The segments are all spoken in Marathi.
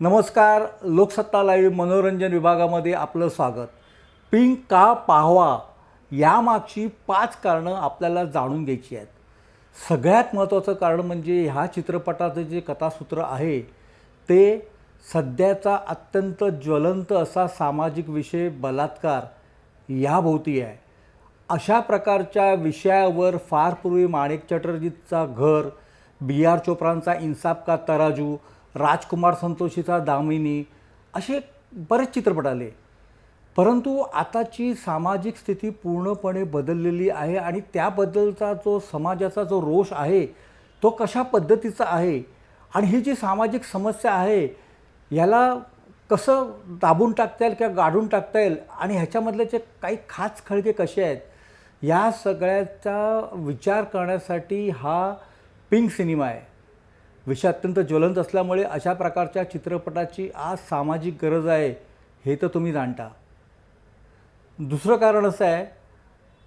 नमस्कार लोकसत्ता लाईव्ह मनोरंजन विभागामध्ये आपलं स्वागत. पिंक का पाहावा यामागची पाच कारणं आपल्याला जाणून घ्यायची आहेत. सगळ्यात महत्त्वाचं कारण म्हणजे ह्या चित्रपटाचं जे कथासूत्र आहे ते सध्याचा अत्यंत ज्वलंत असा सामाजिक विषय बलात्कार याभोवती आहे. अशा प्रकारच्या विषयावर फार पूर्वी माणिक चटर्जीचा घर बी आर चोप्रांचा इन्साफ का तराजू राजकुमार संतोषीचा दामिनी असे बरेच चित्रपट आले. परंतु आताची सामाजिक स्थिती पूर्णपणे बदललेली आहे आणि त्याबद्दलचा जो समाजाचा जो रोष आहे तो कशा पद्धतीचा आहे आणि ही जी सामाजिक समस्या आहे याला कसं दाबून टाकता येईल किंवा गाडून टाकता येईल आणि ह्याच्यामधले जे काही खास खळगे कसे आहेत या सगळ्याचा विचार करण्यासाठी हा पिंक सिनेमा आहे. विषय अत्यंत ज्वलंत असल्यामुळे अशा प्रकारच्या चित्रपटाची आज सामाजिक गरज आहे हे तर तुम्ही जाणता. दुसरं कारण असं आहे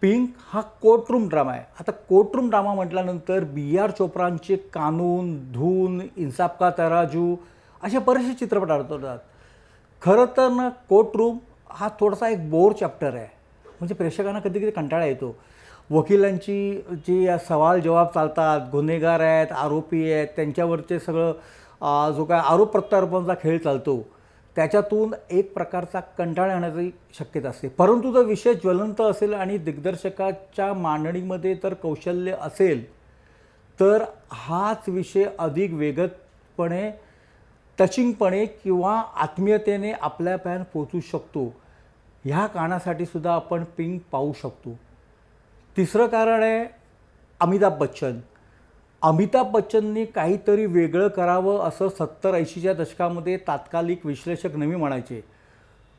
पिंक हा कोर्टरूम ड्रामा आहे. आता कोर्टरूम ड्रामा म्हटल्यानंतर बी आर चोप्रांचे कानून धून इन्साफ का तराजू असे बरेचसे चित्रपट आढळतात. खरं तर ना कोर्टरूम हा थोडासा एक बोर चॅप्टर आहे. म्हणजे प्रेक्षकांना कधी कधी कंटाळा येतो. वकिलांची जी या सवाल जवाब चालतात गुन्हेगार आहेत आरोपी आहेत त्यांच्यावरचे सगळं जो काय आरोप प्रत्यारोपणचा खेळ चालतो त्याच्यातून एक प्रकारचा कंटाळा येण्याची शक्यता असते. परंतु जर विषय ज्वलंत असेल आणि दिग्दर्शकाच्या मांडणीमध्ये तर कौशल्य असेल तर हाच विषय अधिक वेगतपणे टचिंगपणे किंवा आत्मीयतेने आपल्यापर्यंत पोचू शकतो. ह्या कारणासाठी सुद्धा आपण पिंक पाहू शकतो. तिसरं कारण आहे अमिताभ बच्चन. अमिताभ बच्चननी काहीतरी वेगळं करावं असं सत्तर ऐंशीच्या दशकामध्ये तात्कालिक विश्लेषक नेहमी म्हणायचे.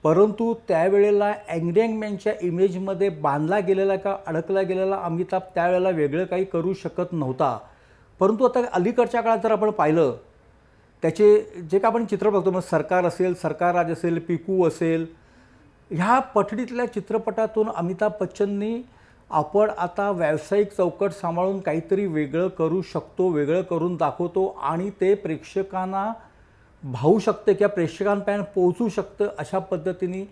परंतु त्यावेळेला अँग्रियंगमॅनच्या इमेजमध्ये बांधला गेलेला का अडकला गेलेला अमिताभ त्यावेळेला वेगळं काही करू शकत नव्हता. परंतु आता अलीकडच्या काळात जर आपण पाहिलं त्याचे जे का आपण चित्र बघतो मग सरकार असेल सरकार राज असेल पिकू असेल ह्या पठडीतल्या चित्रपटातून अमिताभ बच्चननी आपण आता व्यावसायिक चौकट सांभाळून काहीतरी वेगळं करू शकतो वेगळं करून दाखवतो आणि ते प्रेक्षकांना भावू शकते किंवा प्रेक्षकांपर्यंत पोहोचू शकतं अशा पद्धतीने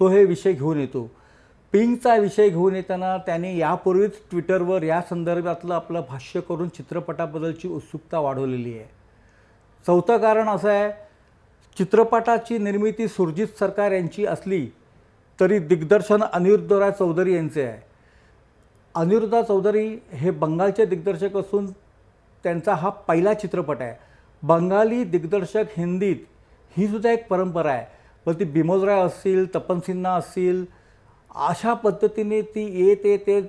तो हे विषय घेऊन येतो. पिंकचा विषय घेऊन येताना त्याने यापूर्वीच ट्विटरवर या संदर्भातलं आपलं भाष्य करून चित्रपटाबद्दलची उत्सुकता वाढवलेली आहे. चौथं कारण असं आहे चित्रपटाची निर्मिती सुरजित सरकार यांची असली तरी दिग्दर्शन अनिरुद्धराय चौधरी यांचे आहे. अनिरुद्धा चौधरी हे बंगालचे दिग्दर्शक असून त्यांचा हा पहिला चित्रपट आहे. बंगाली दिग्दर्शक हिंदीत ही सुद्धा एक परंपरा आहे. पण ती बिमोजराय असतील तपन सिन्हा असतील अशा पद्धतीने ती येत येत येत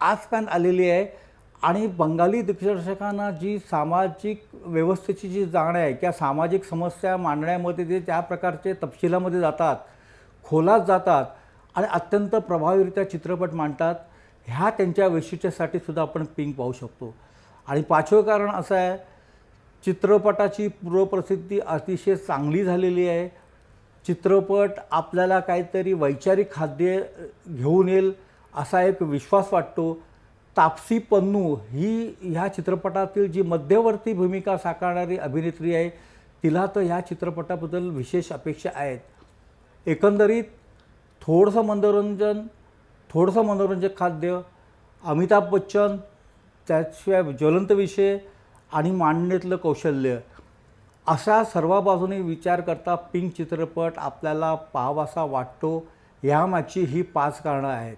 आजपर्यंत आलेली आहे. आणि बंगाली दिग्दर्शकांना जी सामाजिक व्यवस्थेची जी जाण आहे किंवा सामाजिक समस्या मांडण्यामध्ये जे त्या प्रकारचे तपशिलामध्ये जातात खोलात जातात आणि अत्यंत प्रभावीरित्या चित्रपट मांडतात ह्या त्यांच्या वैशिष्ट्यासाठी सुद्धा आपण पिंक पाहू शकतो. आणि पाचवं कारण असं आहे चित्रपटाची पूर्वप्रसिद्धी अतिशय चांगली झालेली आहे. चित्रपट आपल्याला काहीतरी वैचारिक खाद्य घेऊन येईल असा एक विश्वास वाटतो. तापसी पन्नू ही ह्या चित्रपटातील जी मध्यवर्ती भूमिका साकारणारी अभिनेत्री आहे तिला तर ह्या चित्रपटाबद्दल विशेष अपेक्षा आहेत. एकंदरीत थोडंसं मनोरंजन थोडंसं मनोरंजक खाद्य अमिताभ बच्चन त्याशिवाय ज्वलंत विषय आणि मांडणीतलं कौशल्य अशा सर्व बाजूने विचार करता पिंक चित्रपट आपल्याला पाहावासा वाटतो यामागची ही पाच कारणं आहेत.